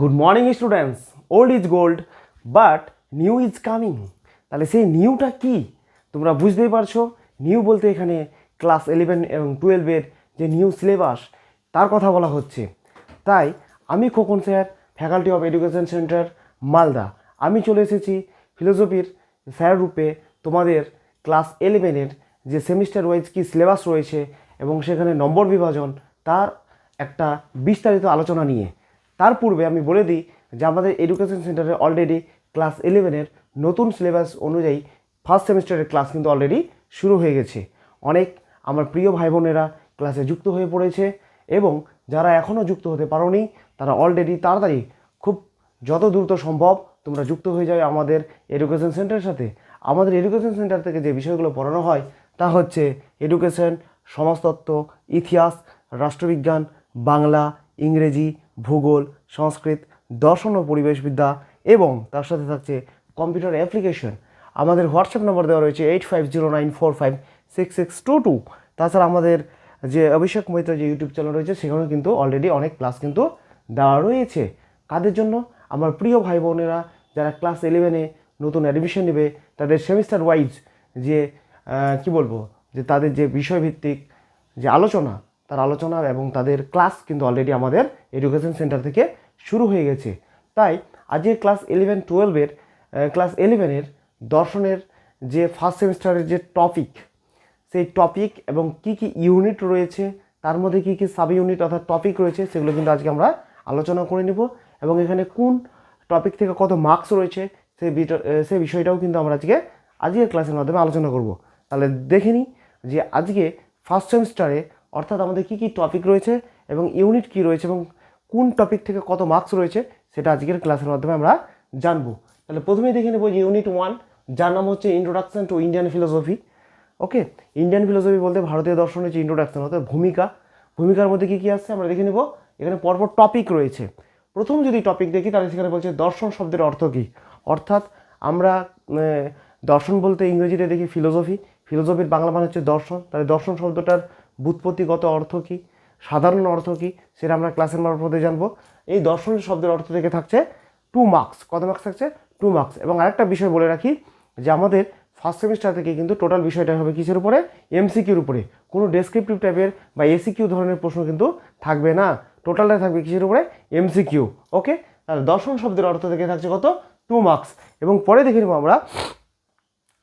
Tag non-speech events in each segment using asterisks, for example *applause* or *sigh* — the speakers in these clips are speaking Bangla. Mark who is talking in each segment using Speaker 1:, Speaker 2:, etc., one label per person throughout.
Speaker 1: Good morning students old is gold but new is coming তাহলে সেই নিউটা কি? তোমরা বুঝতেই পারছ নিউ বলতে এখানে ক্লাস ইলেভেন এবং টুয়েলভের যে নিউ সিলেবাস তার কথা বলা হচ্ছে। তাই আমি Khokon sir faculty of education centre Malda. আমি চলে এসেছি ফিলোসফির স্যার রূপে তোমাদের ক্লাস ইলেভেনের যে সেমিস্টার ওয়াইজ কি সিলেবাস রয়েছে এবং সেখানে নম্বর বিভাজন, তার একটা বিস্তারিত আলোচনা নিয়ে। তার পূর্বে আমি বলে দিই যে আমাদের এডুকেশন সেন্টারে অলরেডি ক্লাস ইলেভেনের নতুন সিলেবাস অনুযায়ী ফার্স্ট সেমিস্টারের ক্লাস কিন্তু অলরেডি শুরু হয়ে গেছে। অনেক আমার প্রিয় ভাই বোনেরা ক্লাসে যুক্ত হয়ে পড়েছে এবং যারা এখনও যুক্ত হতে পারোনি, তারা অলরেডি তাড়াতাড়ি খুব যত দ্রুত সম্ভব তোমরা যুক্ত হয়ে যাবে আমাদের এডুকেশন সেন্টারের সাথে। আমাদের এডুকেশন সেন্টার থেকে যে বিষয়গুলো পড়ানো হয় তা হচ্ছে এডুকেশন সমাজতত্ত্ব, ইতিহাস, রাষ্ট্রবিজ্ঞান, বাংলা, ইংরেজি ভূগোল, সংস্কৃত, দর্শন ও পরিবেশবিদ্যা এবং তার সাথে থাকছে কম্পিউটার অ্যাপ্লিকেশন। আমাদের হোয়াটসঅ্যাপ নম্বর দেওয়া রয়েছে eight five zero nine four five six six two two তাছাড়া আমাদের যে অভিষেক মৈত্র যে ইউটিউব চ্যানেল রয়েছে, সেখানেও কিন্তু অলরেডি অনেক ক্লাস কিন্তু দেওয়া রয়েছে। কাদের জন্য? আমার প্রিয় ভাই বোনেরা, যারা ক্লাস ইলেভেনে নতুন অ্যাডমিশন নেবে, তাদের সেমিস্টার ওয়াইজ যে কি বলব? যে তাদের যে বিষয়ভিত্তিক যে আলোচনা তার আলোচনা এবং তাদের ক্লাস কিন্তু অলরেডি আমাদের এডুকেশন সেন্টার থেকে শুরু হয়ে গেছে। তাই আজকে ক্লাস ইলেভেন টুয়েলভের ক্লাস ইলেভেনের দর্শনের যে ফার্স্ট সেমিস্টারের যে টপিক সেই টপিক এবং কি কি ইউনিট রয়েছে, তার মধ্যে কি কি সাব ইউনিট অর্থাৎ টপিক রয়েছে, সেগুলো কিন্তু আজকে আমরা আলোচনা করে নেব এবং এখানে কোন টপিক থেকে কত মার্কস রয়েছে, সেই সেই বিষয়টাও কিন্তু আমরা আজকে আজকের ক্লাসের মাধ্যমে আলোচনা করব। তাহলে দেখে নিই যে আজকে ফার্স্ট সেমিস্টারে অর্থাৎ আমাদের কি কি টপিক রয়েছে এবং ইউনিট কি রয়েছে এবং কোন টপিক থেকে কত মার্কস রয়েছে, সেটা আজকের ক্লাসের মাধ্যমে আমরা জানব। তাহলে প্রথমেই দেখে নেব যে ইউনিট ওয়ান যার নাম হচ্ছে introduction to Indian philosophy okay Indian philosophy বলতে ভারতীয় দর্শনের যে ইন্ট্রোডাকশন অর্থাৎ ভূমিকা। ভূমিকার মধ্যে কী কী আসছে, আমরা দেখে নেব। এখানে পরপর টপিক রয়েছে। প্রথম যদি টপিক দেখি, তাহলে সেখানে বলছে দর্শন শব্দের অর্থ কী? অর্থাৎ আমরা দর্শন বলতে ইংরেজিতে দেখি ফিলোসফি ফিলোসফির বাংলা মানে হচ্ছে দর্শন। তাহলে দর্শন শব্দটার বুৎপত্তিগত অর্থ কী? সাধারণ অর্থ কী? সেটা আমরা ক্লাসের মারফতে জানব। এই দর্শন শব্দের অর্থ থেকে থাকছে টু মার্কস কত মার্কস থাকছে? টু মার্কস এবং আরেকটা বিষয় বলে রাখি যে আমাদের ফার্স্ট সেমিস্টার থেকে কিন্তু টোটাল বিষয়টা হবে কিসের উপরে? এমসিকিউর উপরে। কোনো ডেসক্রিপটিভ টাইপের বা এসিকিউ ধরনের প্রশ্ন কিন্তু থাকবে না। টোটালটা থাকবে কিসের উপরে? এমসিকিউ ওকে তাহলে দর্শন শব্দের অর্থ থেকে থাকছে কত? টু মার্কস এবং পরে দেখে নেব আমরা।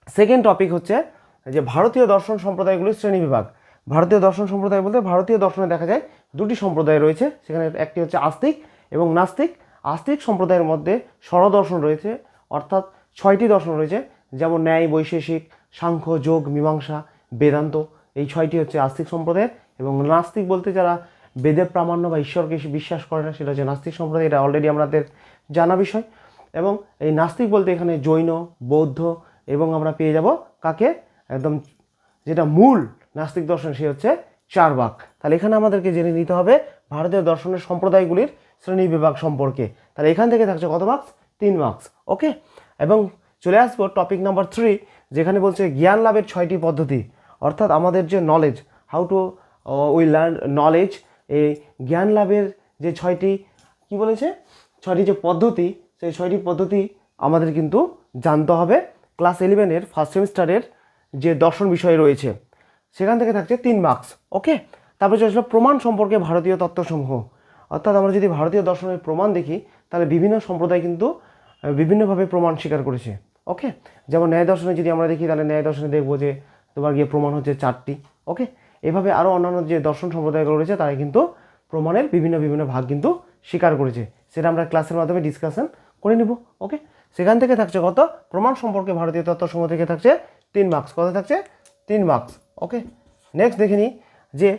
Speaker 1: সেকেন্ড টপিক হচ্ছে যে ভারতীয় দর্শন সম্প্রদায়গুলির শ্রেণীবিভাগ ভারতীয় দর্শন সম্প্রদায় বলতে ভারতীয় দর্শনে দেখা যায় দুটি সম্প্রদায় রয়েছে। সেখানে একটি হচ্ছে আস্তিক এবং নাস্তিক। আস্তিক সম্প্রদায়ের মধ্যে স্বরদর্শন রয়েছে, অর্থাৎ ছয়টি দর্শন রয়েছে, যেমন ন্যায়, বৈশেষিক, সাংখ্য, যোগ, মীমাংসা, বেদান্ত। এই ছয়টি হচ্ছে আস্তিক সম্প্রদায়ের এবং নাস্তিক বলতে যারা বেদের প্রামাণ্য বা ঈশ্বরকে বিশ্বাস করে না, সেটা হচ্ছে নাস্তিক সম্প্রদায়। এটা অলরেডি আমাদের জানা বিষয়। এবং এই নাস্তিক বলতে এখানে জৈন, বৌদ্ধ এবং আমরা পেয়ে যাব কাকে? একদম যেটা মূল নাস্তিক দর্শন, সে হচ্ছে চারবাক। তাহলে এখানে আমাদেরকে জেনে নিতে হবে ভারতীয় দর্শনের সম্প্রদায়গুলির শ্রেণি বিভাগ সম্পর্কে। তাহলে এখান থেকে থাকছে কত মার্কস তিন মার্কস ওকে এবং চলে আসব টপিক নাম্বার থ্রি যেখানে বলছে জ্ঞান লাভের ছয়টি পদ্ধতি। অর্থাৎ আমাদের যে knowledge how to we learn knowledge এই জ্ঞান লাভের যে ছয়টি, কি বলেছে? ছয়টি যে পদ্ধতি, সেই ছয়টি পদ্ধতি আমাদের কিন্তু জানতে হবে। ক্লাস ইলেভেনের ফার্স্ট সেমিস্টারের যে দর্শন বিষয় রয়েছে। সেখান থেকে থাকছে তিন মার্কস ওকে তারপরে চলে আসলো প্রমাণ সম্পর্কে ভারতীয় তত্ত্বসমূহ। অর্থাৎ আমরা যদি ভারতীয় দর্শনের প্রমাণ দেখি, তাহলে বিভিন্ন সম্প্রদায় কিন্তু বিভিন্নভাবে প্রমাণ স্বীকার করেছে ওকে যেমন ন্যায় দর্শনে যদি আমরা দেখি, তাহলে ন্যায় দর্শনে দেখব যে তোমার গিয়ে প্রমাণ হচ্ছে চারটি ওকে এভাবে আরও অন্যান্য যে দর্শন সম্প্রদায়গুলো রয়েছে তারা কিন্তু প্রমাণের বিভিন্ন বিভিন্ন ভাগ কিন্তু স্বীকার করেছে। সেটা আমরা ক্লাসের মাধ্যমে ডিসকাশন করে নিব ওকে সেখান থেকে থাকছে কত? প্রমাণ সম্পর্কে ভারতীয় তত্ত্বসমূহ থেকে থাকছে তিন মার্কস কত থাকছে? তিন মার্কস ওকে নেক্সট দেখে নিই যে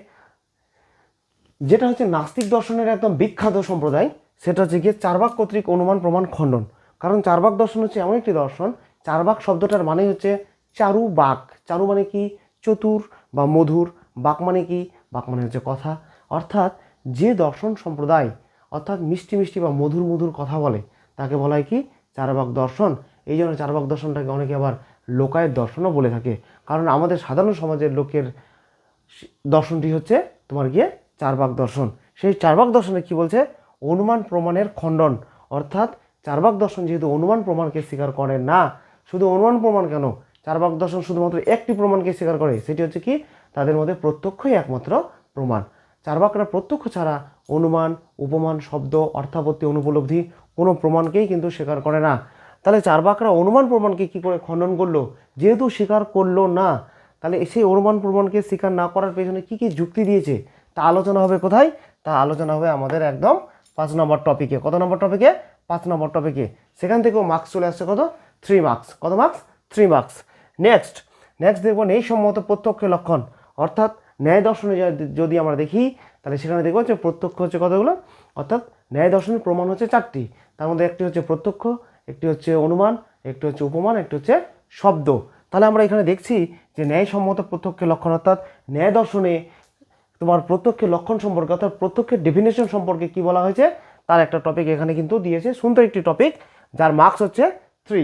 Speaker 1: যেটা হচ্ছে নাস্তিক দর্শনের একদম বিখ্যাত সম্প্রদায়, সেটা হচ্ছে গিয়ে চারবাক কর্তৃক অনুমান প্রমাণ খণ্ডন। কারণ চারবাক দর্শন হচ্ছে এমন একটি দর্শন, চারবাক শব্দটার মানে হচ্ছে চারু বাক চারু মানে কি? চতুর বা মধুর। বাক মানে কি? বাক মানে হচ্ছে কথা। অর্থাৎ যে দর্শন সম্প্রদায়, অর্থাৎ মিষ্টি মিষ্টি বা মধুর মধুর কথা বলে, তাকে বলা হয় কি? চারবাক দর্শন। এই জন্য চারবাক দর্শনটাকে অনেকে আবার লোকায়েত দর্শনও বলে থাকে। কারণ আমাদের সাধারণ সমাজের লোকের দর্শনটি হচ্ছে তোমার গিয়ে চারবাক দর্শন। সেই চারবাক দর্শনে কি বলছে? অনুমান প্রমাণের খণ্ডন। অর্থাৎ চারবাক দর্শন যেহেতু অনুমান প্রমাণকে স্বীকার করে না, শুধু অনুমান প্রমাণ কেন? চারবাক দর্শন শুধুমাত্র একটি প্রমাণকে স্বীকার করে, সেটি হচ্ছে কি? তাদের মধ্যে প্রত্যক্ষই একমাত্র প্রমাণ। চারবাকরা প্রত্যক্ষ ছাড়া অনুমান, উপমান, শব্দ, অর্থাপত্তি, অনুপলব্ধি কোনো প্রমাণকেই কিন্তু স্বীকার করে না। তাহলে চারবাকরা অনুমান প্রমাণকে কি করে খণ্ডন করল? যেহেতু স্বীকার করল না, তাহলে সেই অনুমান প্রমাণকে স্বীকার না করার পেছনে কি কি যুক্তি দিয়েছে? তা আলোচনা হবে কোথায়? তা আলোচনা হবে আমাদের একদম পাঁচ নম্বর টপিকে। কত নম্বর টপিকে? পাঁচ নম্বর টপিকে। সেখান থেকেও মার্কস চলে আসছে কত? থ্রি মার্কস কত marks three marks next next দেখব নেই সম্মত প্রত্যক্ষের লক্ষণ। অর্থাৎ ন্যায় দর্শনে যদি আমরা দেখি, তাহলে সেখানে দেখব যে প্রত্যক্ষ হচ্ছে কতগুলো? অর্থাৎ ন্যায় দর্শনের প্রমাণ হচ্ছে চারটি। তার মধ্যে একটি হচ্ছে প্রত্যক্ষ একটি হচ্ছে অনুমান, একটি হচ্ছে উপমান, একটি হচ্ছে শব্দ। তাহলে আমরা এখানে দেখছি যে ন্যায়সম্মত প্রত্যক্ষের লক্ষণ অর্থাৎ ন্যায় দর্শনে তোমার প্রত্যক্ষের লক্ষণ সম্পর্কে অর্থাৎ প্রত্যক্ষের ডেফিনেশন সম্পর্কে কি বলা হয়েছে, তার একটা টপিক এখানে কিন্তু দিয়েছে। সুন্দর একটি টপিক যার মার্কস হচ্ছে থ্রি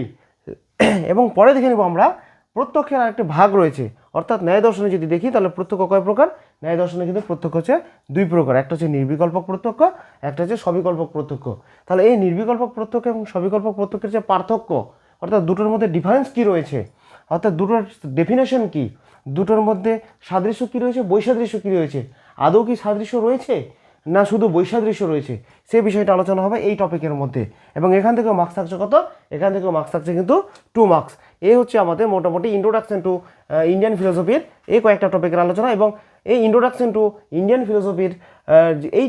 Speaker 1: *clears throat* এবং পরে দেখে নেব আমরা প্রত্যক্ষের আরেকটি ভাগ রয়েছে। অর্থাৎ ন্যায় দর্শনে যদি দেখি, তাহলে প্রত্যক্ষ কয় প্রকার? ন্যায় দর্শনে কিন্তু প্রত্যক্ষ হচ্ছে দুই প্রকার। একটা হচ্ছে নির্বিকল্পক প্রত্যক্ষ, একটা হচ্ছে সবিকল্পক প্রত্যক্ষ। তাহলে এই নির্বিকল্পক প্রত্যক্ষ এবং সবিকল্পক প্রত্যক্ষের যে পার্থক্য, অর্থাৎ দুটোর মধ্যে ডিফারেন্স কী রয়েছে? অর্থাৎ দুটোর ডেফিনেশন কী? দুটোর মধ্যে সাদৃশ্য কী রয়েছে? বৈসাদৃশ্য কী রয়েছে? আদৌ কি সাদৃশ্য রয়েছে? না শুধু বৈসাদৃশ্য রয়েছে, সে বিষয়টা আলোচনা হবে এই টপিকের মধ্যে। এবং এখান থেকেও মার্কস থাকছে কত? এখান থেকেও মার্কস থাকছে কিন্তু টু মার্কস এ হচ্ছে আমাদের মোটামুটি ইন্ট্রোডাকশন টু ইন্ডিয়ান ফিলোসফির এই কয়েকটা টপিকের আলোচনা এবং এই ইন্ট্রোডাকশন টু ইন্ডিয়ান ফিলোসফির এই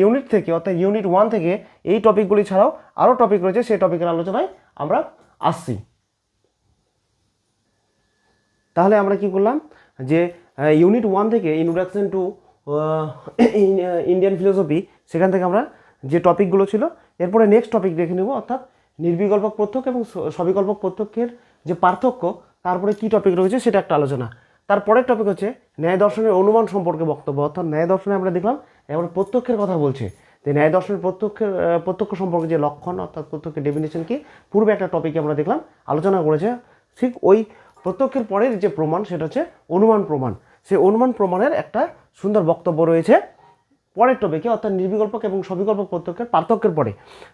Speaker 1: ইউনিট থেকে অর্থাৎ ইউনিট ওয়ান থেকে এই টপিকগুলি ছাড়াও আরও টপিক রয়েছে সেই টপিকের আলোচনায় আমরা আসছি। তাহলে আমরা কি করলাম? যে ইউনিট ওয়ান থেকে ইন্ট্রোডাকশন টু ইন্ডিয়ান ফিলোসফি সেখান থেকে আমরা যে টপিকগুলো ছিল, এরপরে নেক্সট টপিক দেখে নেব, অর্থাৎ নির্বিকল্পক প্রত্যক্ষ এবং সবিকল্পক প্রত্যক্ষের যে পার্থক্য, তারপরে কি টপিক রয়েছে সেটা একটা আলোচনা। তারপরের টপিক হচ্ছে ন্যায় দর্শনের অনুমান সম্পর্কে বক্তব্য, অর্থাৎ ন্যায় দর্শনে আমরা দেখলাম, এবার প্রত্যক্ষের কথা বলছে। যে ন্যায় দর্শনের প্রত্যক্ষের প্রত্যক্ষ সম্পর্কে যে লক্ষণ, অর্থাৎ প্রত্যক্ষের ডেফিনেশন কি, পূর্বে একটা টপিকে আমরা দেখলাম, আলোচনা করেছে, ঠিক ওই প্রত্যক্ষের পরের যে প্রমাণ, সেটা হচ্ছে অনুমান প্রমাণ। সেই অনুমান প্রমাণের একটা সুন্দর বক্তব্য রয়েছে। পরের টপিকে অর্থাৎ নির্বিকল্পক এবং সবিকল্পক প্রত্যক্ষের পার্থক্যের পরে,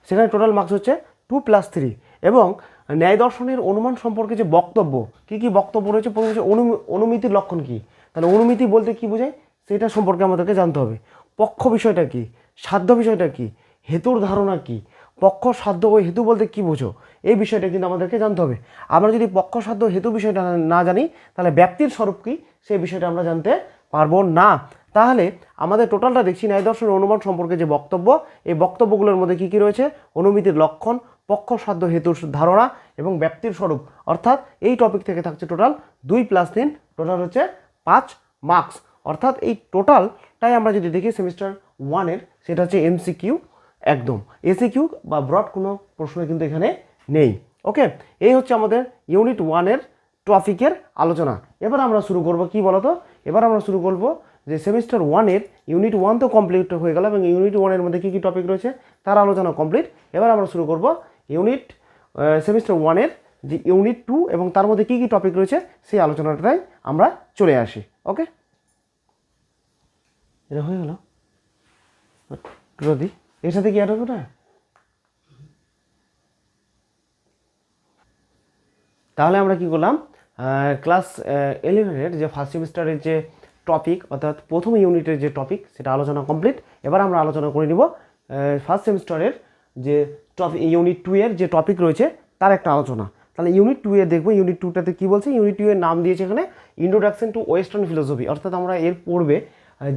Speaker 1: সেখানে টোটাল মার্কস হচ্ছে টু প্লাস থ্রি এবং ন্যায় দর্শনের অনুমান সম্পর্কে যে বক্তব্য, কী কী বক্তব্য রয়েছে, প্রথম হচ্ছে অনু- অনুমিতির লক্ষণ কী? তাহলে অনুমিতি বলতে কী বোঝায়? সেটা সম্পর্কে আমাদেরকে জানতে হবে। পক্ষ বিষয়টা কী? সাধ্য বিষয়টা কী? হেতুর ধারণা কী? পক্ষ, সাধ্য ও হেতু বলতে কী বোঝো? এই বিষয়টা কিন্তু আমাদেরকে জানতে হবে। আমরা যদি পক্ষ, সাধ্য হেতু বিষয়টা না জানি, তাহলে ব্যক্তির স্বরূপ কী? সেই বিষয়টা আমরা জানতে পারব না। তাহলে আমাদের টোটালটা দেখছি ন্যায় দর্শন অনুমান সম্পর্কে যে বক্তব্য, এই বক্তব্যগুলোর মধ্যে কী কী রয়েছে? অনুমিতির লক্ষণ পক্ষ সাধ্য হেতুর ধারণা এবং ব্যক্তির স্বরূপ। অর্থাৎ এই টপিক থেকে থাকছে টোটাল দুই প্লাস তিন টোটাল হচ্ছে পাঁচ মার্কস অর্থাৎ এই টোটালটাই আমরা যদি দেখি সেমিস্টার ওয়ানের সেটা হচ্ছে এমসিকিউ একদম। এসি কিউ বা ব্রড কোনো প্রশ্ন কিন্তু এখানে নেই। ওকে এই হচ্ছে আমাদের ইউনিট ওয়ানের টপিকের আলোচনা। এবার আমরা শুরু করব কি বলতো? এবার আমরা শুরু করব যে সেমিস্টার ওয়ানের ইউনিট ওয়ান তো কমপ্লিট হয়ে গেল এবং ইউনিট ওয়ানের মধ্যে কী কী টপিক রয়েছে তার আলোচনা কমপ্লিট এবার আমরা শুরু করব ইউনিট সেমিস্টার ওয়ানের যে ইউনিট টু এবং তার মধ্যে কী কী টপিক রয়েছে সেই আলোচনাটাই আমরা চলে আসি ওকে এটা হয়ে গেল। রদি, এর সাথে কি অ্যাড হবে না তাহলে আমরা কি করলাম? ক্লাস ইলেভেনের যে ফার্স্ট সেমিস্টারের যে টপিক অর্থাৎ প্রথম ইউনিটের যে টপিক সেটা আলোচনা কমপ্লিট এবার আমরা আলোচনা করে নিব ফার্স্ট সেমিস্টারের যে টপিক ইউনিট টু এর যে টপিক রয়েছে, তার একটা আলোচনা। তাহলে ইউনিট টু এ দেখব ইউনিট টুটাতে কী বলছে? ইউনিট টু এর নাম দিয়েছে এখানে ইন্ট্রোডাকশন টু ওয়েস্টার্ন ফিলোসফি অর্থাৎ আমরা এর পূর্বে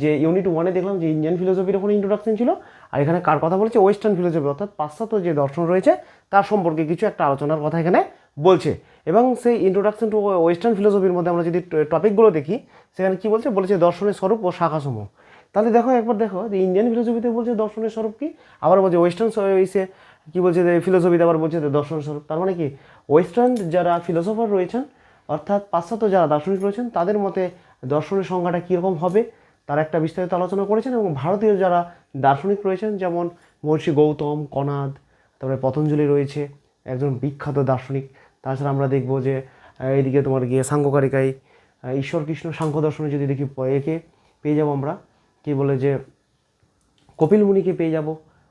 Speaker 1: যে ইউনিট ওয়ানে দেখলাম যে ইন্ডিয়ান ফিলোসফির ওখানে ইন্ট্রোডাকশন ছিল, আর এখানে কার কথা বলছে? ওয়েস্টার্ন ফিলোসফি অর্থাৎ পাশ্চাত্য যে দর্শন রয়েছে, তার সম্পর্কে কিছু একটা আলোচনার কথা এখানে বলছে। এবং সেই ইন্ট্রোডাকশন টু ওয়েস্টার্ন ফিলোসফির মধ্যে আমরা যদি টপিকগুলো দেখি, সেখানে কী বলছে? বলেছে দর্শনের স্বরূপ ও শাখাসমূহ। তাহলে দেখো একবার দেখো, যে ইন্ডিয়ান ফিলোসফিতে বলছে দর্শনের স্বরূপ কি? আবার বলছে ওয়েস্টার্ন ইসে কী বলছে যে ফিলোসফিতে আবার বলছে যে দর্শন স্বরূপ। তার মানে কি? ওয়েস্টার্ন যারা ফিলোসফার রয়েছেন, অর্থাৎ পাশ্চাত্য যারা দার্শনিক রয়েছেন, তাদের মতে দর্শনের সংজ্ঞাটা কীরকম হবে? তার একটা বিস্তারিত আলোচনা করেছেন এবং ভারতীয় যারা দার্শনিক রয়েছেন, যেমন মহর্ষি গৌতম, কনাদ, তারপরে পতঞ্জলি রয়েছে, একজন বিখ্যাত দার্শনিক। তাছাড়া আমরা দেখব যে এইদিকে তোমার গিয়ে সাংখ্যকারিকায় আহ, ঈশ্বর কৃষ্ণ সাংখ্য দর্শনে যদি দেখি একে পেয়ে যাব আমরা। কি বলে যে কপিল মুনিকে পেয়ে যাব।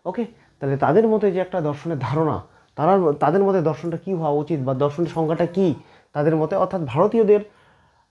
Speaker 1: ওকে তাহলে তাদের মতে যে একটা দর্শনের ধারণা তারা তাদের মতে দর্শনটা কী হওয়া উচিত বা দর্শনের সংজ্ঞাটা কী? তাদের মতে অর্থাৎ ভারতীয়দের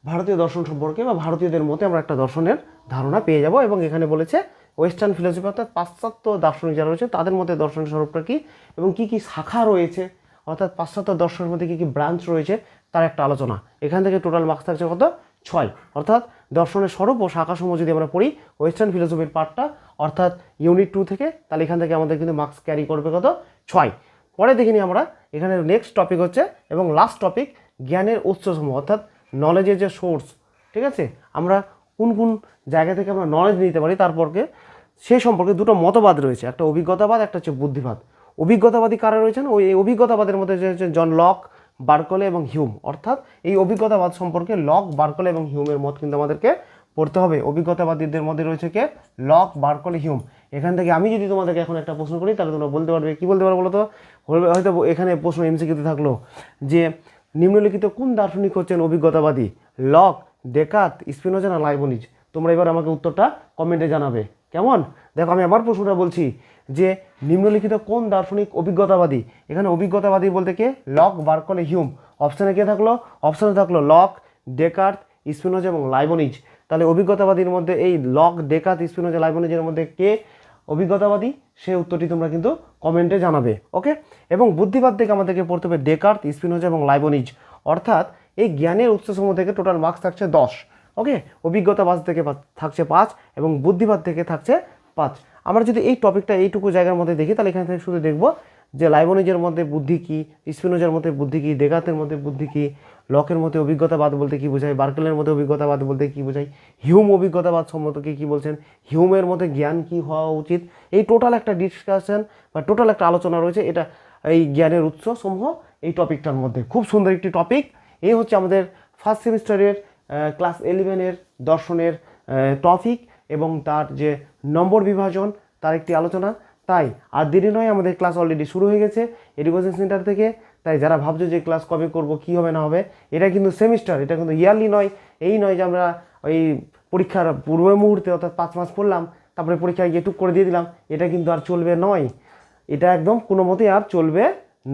Speaker 1: ভারতীয় দর্শন সম্পর্কে বা ভারতীয়দের মতে আমরা একটা দর্শনের ধারণা পেয়ে যাব এবং এখানে বলেছে ওয়েস্টার্ন ফিলোসফি অর্থাৎ পাশ্চাত্য দার্শনিক যারা রয়েছে তাদের মধ্যে দর্শনের স্বরূপটা কী এবং কী কী শাখা রয়েছে? অর্থাৎ পাশ্চাত্য দর্শনের মধ্যে কী কী ব্রাঞ্চ রয়েছে, তার একটা আলোচনা। এখান থেকে টোটাল মার্কস থাকছে কত? ছয়। অর্থাৎ দর্শনের স্বরূপ ও শাখাসমূহ যদি আমরা পড়ি ওয়েস্টার্ন ফিলোসফির পার্টটা অর্থাৎ ইউনিট টু থেকে, তাহলে এখান থেকে আমাদের কিন্তু মার্কস ক্যারি করবে কত? ছয়। পরে দেখে নিই আমরা, এখানে নেক্সট টপিক হচ্ছে এবং লাস্ট টপিক জ্ঞানের উৎসসমূহ, অর্থাৎ নলেজের যে সোর্স ঠিক আছে? আমরা কোন কোন জায়গা থেকে আমরা নলেজ নিতে পারি, তারপরকে সে সম্পর্কে দুটো মতবাদ রয়েছে, একটা অভিজ্ঞতাবাদ, একটা হচ্ছে বুদ্ধিবাদ। অভিজ্ঞতাবাদী কারা রয়েছেন? ওই এই অভিজ্ঞতাবাদের মধ্যে হচ্ছে জন লক, বার্কলে এবং হিউম। অর্থাৎ এই অভিজ্ঞতাবাদ সম্পর্কে লক, বার্কলে এবং হিউমের মত কিন্তু আমাদেরকে পড়তে হবে। অভিজ্ঞতাবাদীদের মধ্যে রয়েছে কে? Lock, Berkeley, Hume. এখান থেকে আমি যদি তোমাদেরকে এখন একটা প্রশ্ন করি, তাহলে তোমরা বলতে পারবে। কি বলতে পারব বলো তো হয়তো এখানে প্রশ্ন এমসিকিউতে থাকল যে, নিম্নলিখিত কোন দার্শনিক হচ্ছেন অভিজ্ঞতাবাদী? লক, ডেকাত স্পিনোজা না লাইবনিজ? তোমরা এবার আমাকে উত্তরটা কমেন্টে জানাবে। কেমন? দেখো, আমি আবার প্রশ্নটা বলছি যে নিম্নলিখিত কোন দার্শনিক অভিজ্ঞতাবাদী? এখানে অভিজ্ঞতাবাদী বলতে কে? Lock, Berkeley, Hume. অপশানে কে থাকল? অপশানে থাকল লক ডেকার্ট স্পিনোজা এবং লাইবনিজ। তাহলে অভিজ্ঞতাবাদীর মধ্যে এই লক ডেকার্ট স্পিনোজা, লাইবনিজের মধ্যে কে অভিজ্ঞতাবাদী? সে উত্তরটি তোমরা কিন্তু কমেন্টে জানাবে, ওকে? এবং বুদ্ধিবাদ থেকে আমাদেরকে পড়তে হবে ডেকার্ট স্পিনোজা এবং লাইবনিজ। অর্থাৎ এই জ্ঞানের উৎসসমূহ থেকে টোটাল মার্কস থাকছে দশ। ওকে? অভিজ্ঞতাবাদ থেকে থাকছে পাঁচ এবং বুদ্ধিবাদ থেকে থাকছে পাঁচ। আমরা যদি এই টপিকটা এইটুকু জায়গার মধ্যে দেখি, তাহলে এখানে থেকে শুধু দেখব যে লাইবনিজের মধ্যে বুদ্ধি কী, স্পিনোজার মধ্যে বুদ্ধি কী, দেগাতের মধ্যে বুদ্ধি কী, লকের মধ্যে অভিজ্ঞতাবাদ বলতে কী বোঝায়, বার্কেলের মধ্যে অভিজ্ঞতাবাদ বলতে কী বোঝায়, হিউম অভিজ্ঞতাবাদ সম্মত কী বলছেন, হিউমের মধ্যে জ্ঞান কী হওয়া উচিত? এই টোটাল একটা ডিসকাশন বা টোটাল একটা আলোচনা রয়েছে, এটা এই জ্ঞানের উৎস সমূহ এই টপিকটার মধ্যে। খুব সুন্দর একটি টপিক। এই হচ্ছে আমাদের ফার্স্ট সেমিস্টারের ক্লাস ইলেভেনের দর্শনের টপিক এবং তার যে নম্বর বিভাজন, তার একটি আলোচনা। তাই আর দেরি নয়, আমাদের ক্লাস অলরেডি শুরু হয়ে গেছে এডুকেশন সেন্টার থেকে। তাই যারা ভাবছ যে ক্লাস কবে করব, কি হবে, না হবে, এটা কিন্তু সেমিস্টার এটা কিন্তু ইয়ারলি নয়। এই নয় যে আমরা ওই পরীক্ষার পূর্ব মুহূর্তে অর্থাৎ পাঁচ মাস পড়লাম, তারপরে পরীক্ষায় গিয়ে টুক করে দিয়ে দিলাম, এটা কিন্তু আর চলবে নয়। এটা একদম কোনো মতেই আর চলবে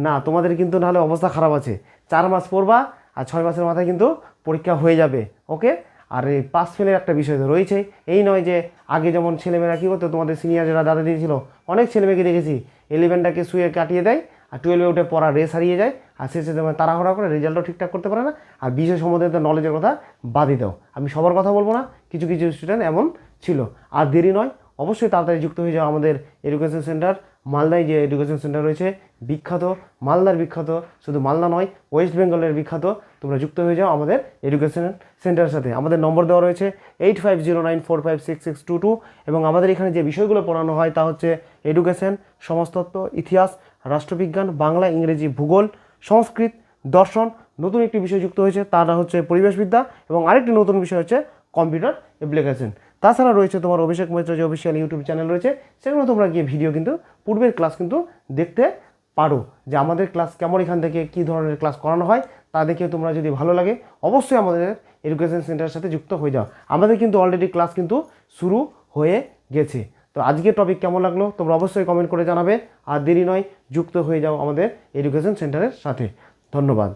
Speaker 1: না। তোমাদের কিন্তু নাহলে অবস্থা খারাপ আছে। চার মাস পড়বা আর ছয় মাসের মাথায় কিন্তু পরীক্ষা হয়ে যাবে ওকে আর এই পাস ফেলের একটা বিষয় তো রয়েছে। এই নয় যে আগে যেমন ছেলেমেয়েরা কী করতো, তোমাদের সিনিয়র যারা দাদা দিয়েছিল অনেক ছেলেমেয়েকে দেখেছি ইলেভেনটাকে শুয়ে কাটিয়ে দেয় আর টুয়েলভে উঠে পড়া রেস হারিয়ে যায় আর শেষে তোমার তাড়াহুড়া করে রেজাল্টও ঠিকঠাক করতে পারে না আর বিষয় সম্বন্ধে তো নলেজের কথা বাদই দাও আমি সবার কথা বলব না, কিছু কিছু স্টুডেন্ট এমন ছিল। আর দেরি নয়, অবশ্যই তাড়াতাড়ি যুক্ত হয়ে যাও আমাদের এডুকেশন সেন্টার মালদায় যে এডুকেশন সেন্টার রয়েছে, বিখ্যাত, মালদার বিখ্যাত, শুধু মালদা নয় ওয়েস্ট বেঙ্গলের বিখ্যাত, তোমরা যুক্ত হয়ে যাও আমাদের এডুকেশন সেন্টারের সাথে। আমাদের নম্বর দেওয়া রয়েছে eight five zero nine four five six six two two এবং আমাদের এখানে যে বিষয়গুলো পড়ানো হয় তা হচ্ছে এডুকেশন সমাজতত্ত্ব, ইতিহাস, রাষ্ট্রবিজ্ঞান, বাংলা, ইংরেজি, ভূগোল, সংস্কৃত, দর্শন। নতুন একটি বিষয় যুক্ত হয়েছে, তারা হচ্ছে পরিবেশবিদ্যা এবং আরেকটি নতুন বিষয় হচ্ছে কম্পিউটার অ্যাপ্লিকেশন তাছাড়া রয়েছে তোমার অভিষেক মৈত্র যে অফিসিয়াল ইউটিউব চ্যানেল রয়েছে সেখানে তোমরা গিয়ে ভিডিও কিন্তু, পূর্বের ক্লাস কিন্তু দেখতে পারো যে আমাদের ক্লাস কেমন, এখান থেকে কী ধরনের ক্লাস করানো হয়, তা দেখে তোমরা যদি ভালো লাগে, অবশ্যই আমাদের এডুকেশন সেন্টারের সাথে যুক্ত হয়ে যাও। আমাদের কিন্তু অলরেডি ক্লাস কিন্তু শুরু হয়ে গেছে। তো আজকের টপিক কেমন লাগল, তোমরা অবশ্যই কমেন্ট করে জানাবে। আর দেরি নয়, যুক্ত হয়ে যাও আমাদের এডুকেশন সেন্টারের সাথে। ধন্যবাদ।